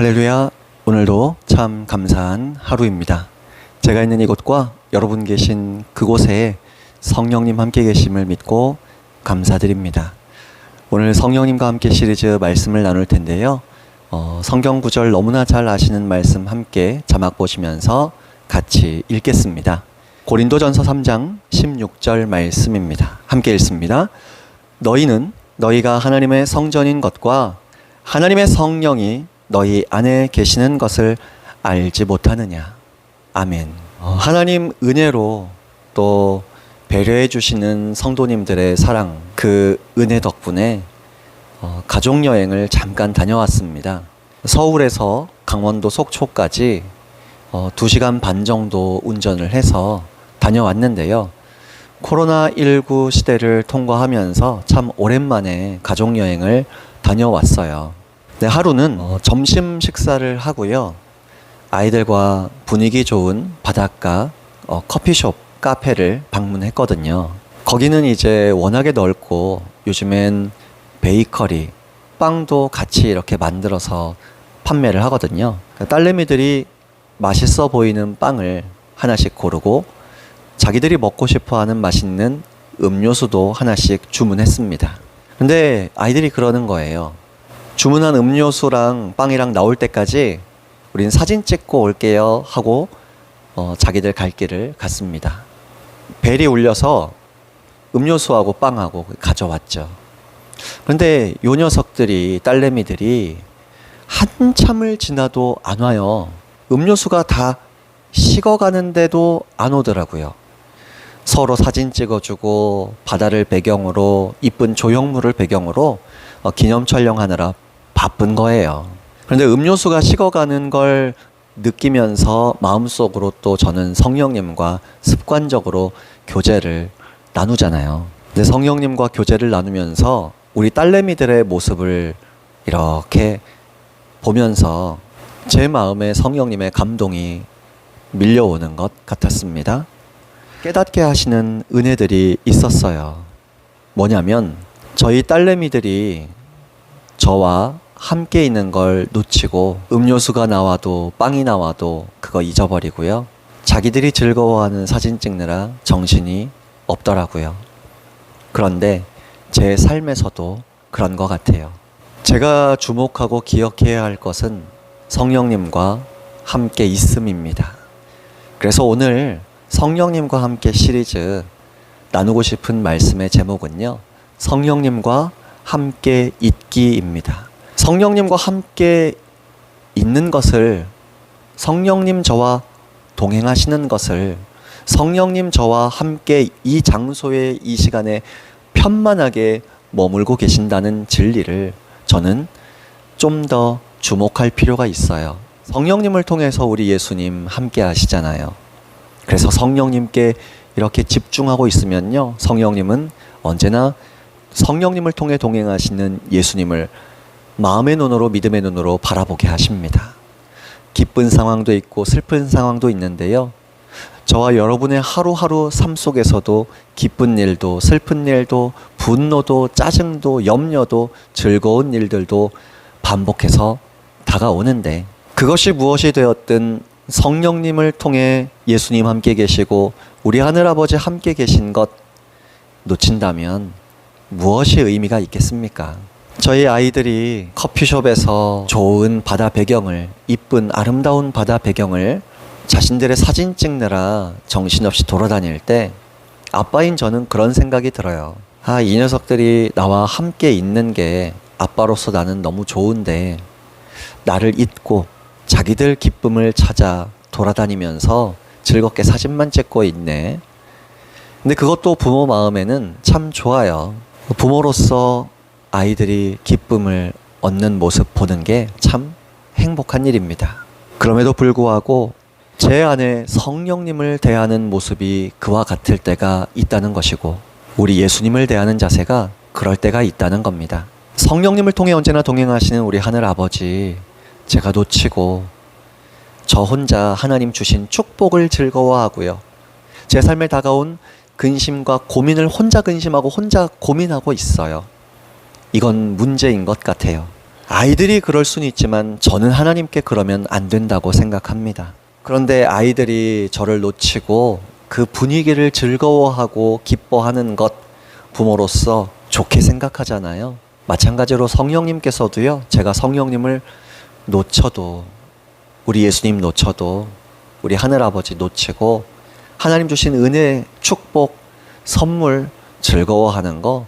할렐루야. 오늘도 참 감사한 하루입니다. 제가 있는 이곳과 여러분 계신 그곳에 성령님 함께 계심을 믿고 감사드립니다. 오늘 성령님과 함께 시리즈 말씀을 나눌 텐데요. 어, 성경 구절 너무나 잘 아시는 말씀 함께 자막 보시면서 같이 읽겠습니다. 고린도전서 3장 16절 말씀입니다. 함께 읽습니다. 너희는 너희가 하나님의 성전인 것과 하나님의 성령이 너희 안에 계시는 것을 알지 못하느냐. 아멘. 어, 하나님 은혜로 또 배려해 주시는 성도님들의 사랑, 그 은혜 덕분에 어, 가족 여행을 잠깐 다녀왔습니다. 서울에서 강원도 속초까지 어, 2시간 반 정도 운전을 해서 다녀왔는데요. 코로나19 시대를 통과하면서 참 오랜만에 가족 여행을 다녀왔어요. 네, 하루는 어, 점심 식사를 하고요. 아이들과 분위기 좋은 바닷가 어, 커피숍 카페를 방문했거든요. 거기는 이제 워낙에 넓고 요즘엔 베이커리 빵도 같이 이렇게 만들어서 판매를 하거든요. 그러니까 딸내미들이 맛있어 보이는 빵을 하나씩 고르고 자기들이 먹고 싶어 하는 맛있는 음료수도 하나씩 주문했습니다. 근데 아이들이 그러는 거예요. 주문한 음료수랑 빵이랑 나올 때까지 우린 사진 찍고 올게요 하고 어, 자기들 갈 길을 갔습니다. 벨이 울려서 음료수하고 빵하고 가져왔죠. 그런데 요 녀석들이 딸내미들이 한참을 지나도 안 와요. 음료수가 다 식어가는데도 안 오더라고요. 서로 사진 찍어주고 바다를 배경으로 이쁜 조형물을 배경으로 어, 기념 촬영하느라 바쁜 거예요. 그런데 음료수가 식어가는 걸 느끼면서 마음속으로 또 저는 성령님과 습관적으로 교제를 나누잖아요. 근데 성령님과 교제를 나누면서 우리 딸내미들의 모습을 이렇게 보면서 제 마음에 성령님의 감동이 밀려오는 것 같았습니다. 깨닫게 하시는 은혜들이 있었어요. 뭐냐면 저희 딸내미들이 저와 함께 있는 걸 놓치고 음료수가 나와도 빵이 나와도 그거 잊어버리고요. 자기들이 즐거워하는 사진 찍느라 정신이 없더라고요. 그런데 제 삶에서도 그런 것 같아요. 제가 주목하고 기억해야 할 것은 성령님과 함께 있음입니다. 그래서 오늘 성령님과 함께 시리즈 나누고 싶은 말씀의 제목은요. 성령님과 함께 있기입니다. 성령님과 함께 있는 것을 성령님 저와 동행하시는 것을 성령님 저와 함께 이 장소에 이 시간에 편만하게 머물고 계신다는 진리를 저는 좀 더 주목할 필요가 있어요. 성령님을 통해서 우리 예수님 함께 하시잖아요. 그래서 성령님께 이렇게 집중하고 있으면요. 성령님은 언제나 성령님을 통해 동행하시는 예수님을 마음의 눈으로 믿음의 눈으로 바라보게 하십니다. 기쁜 상황도 있고 슬픈 상황도 있는데요. 저와 여러분의 하루하루 삶 속에서도 기쁜 일도 슬픈 일도 분노도 짜증도 염려도 즐거운 일들도 반복해서 다가오는데 그것이 무엇이 되었든 성령님을 통해 예수님 함께 계시고 우리 하늘아버지 함께 계신 것 놓친다면 무엇이 의미가 있겠습니까? 저희 아이들이 커피숍에서 좋은 바다 배경을, 이쁜 아름다운 바다 배경을 자신들의 사진 찍느라 정신없이 돌아다닐 때 아빠인 저는 그런 생각이 들어요. 아, 이 녀석들이 나와 함께 있는 게 아빠로서 나는 너무 좋은데 나를 잊고 자기들 기쁨을 찾아 돌아다니면서 즐겁게 사진만 찍고 있네. 근데 그것도 부모 마음에는 참 좋아요. 부모로서 아이들이 기쁨을 얻는 모습 보는 게 참 행복한 일입니다. 그럼에도 불구하고 제 안에 성령님을 대하는 모습이 그와 같을 때가 있다는 것이고 우리 예수님을 대하는 자세가 그럴 때가 있다는 겁니다. 성령님을 통해 언제나 동행하시는 우리 하늘 아버지 제가 놓치고 저 혼자 하나님 주신 축복을 즐거워하고요. 제 삶에 다가온 근심과 고민을 혼자 근심하고 혼자 고민하고 있어요. 이건 문제인 것 같아요. 아이들이 그럴 수는 있지만 저는 하나님께 그러면 안 된다고 생각합니다. 그런데 아이들이 저를 놓치고 그 분위기를 즐거워하고 기뻐하는 것 부모로서 좋게 생각하잖아요. 마찬가지로 성령님께서도요, 제가 성령님을 놓쳐도, 우리 예수님 놓쳐도, 우리 하늘아버지 놓치고, 하나님 주신 은혜, 축복, 선물, 즐거워하는 거,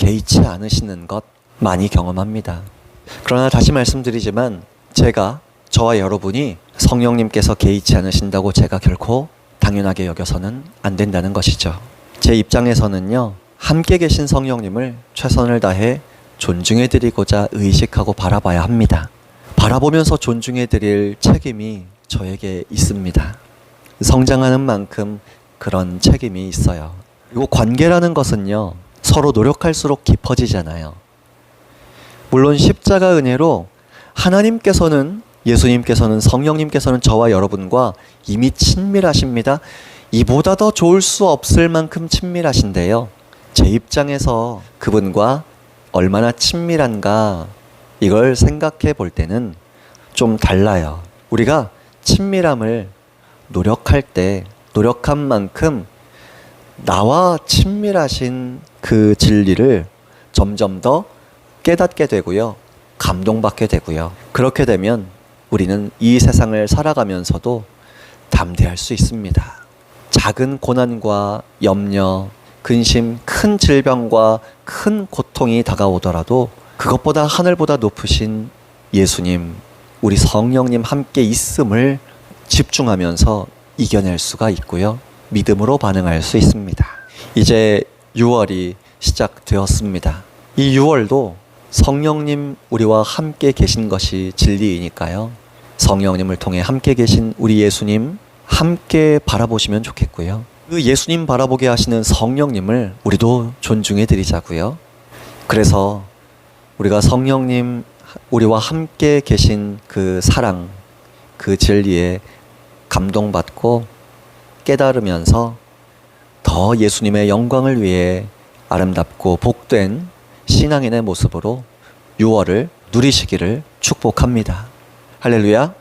개의치 않으시는 것 많이 경험합니다. 그러나 다시 말씀드리지만, 제가, 저와 여러분이 성령님께서 개의치 않으신다고 제가 결코 당연하게 여겨서는 안 된다는 것이죠. 제 입장에서는요, 함께 계신 성령님을 최선을 다해 존중해 드리고자 의식하고 바라봐야 합니다. 바라보면서 존중해 드릴 책임이 저에게 있습니다. 성장하는 만큼 그런 책임이 있어요. 그리고 관계라는 것은요, 서로 노력할수록 깊어지잖아요. 물론 십자가 은혜로 하나님께서는 예수님께서는 성령님께서는 저와 여러분과 이미 친밀하십니다. 이보다 더 좋을 수 없을 만큼 친밀하신데요. 제 입장에서 그분과 얼마나 친밀한가 이걸 생각해 볼 때는 좀 달라요. 우리가 친밀함을 노력할 때 노력한 만큼 나와 친밀하신 그 진리를 점점 더 깨닫게 되고요. 감동받게 되고요. 그렇게 되면 우리는 이 세상을 살아가면서도 담대할 수 있습니다. 작은 고난과 염려, 근심, 큰 질병과 큰 고통이 다가오더라도 그것보다 하늘보다 높으신 예수님, 우리 성령님 함께 있음을 집중하면서 이겨낼 수가 있고요. 믿음으로 반응할 수 있습니다. 이제 6월이 시작되었습니다. 이 6월도 성령님 우리와 함께 계신 것이 진리이니까요. 성령님을 통해 함께 계신 우리 예수님 함께 바라보시면 좋겠고요. 그 예수님 바라보게 하시는 성령님을 우리도 존중해 드리자고요. 그래서 우리가 성령님 우리와 함께 계신 그 사랑, 그 진리에 감동받고 깨달으면서 더 예수님의 영광을 위해 아름답고 복된 신앙인의 모습으로 6월을 누리시기를 축복합니다. 할렐루야.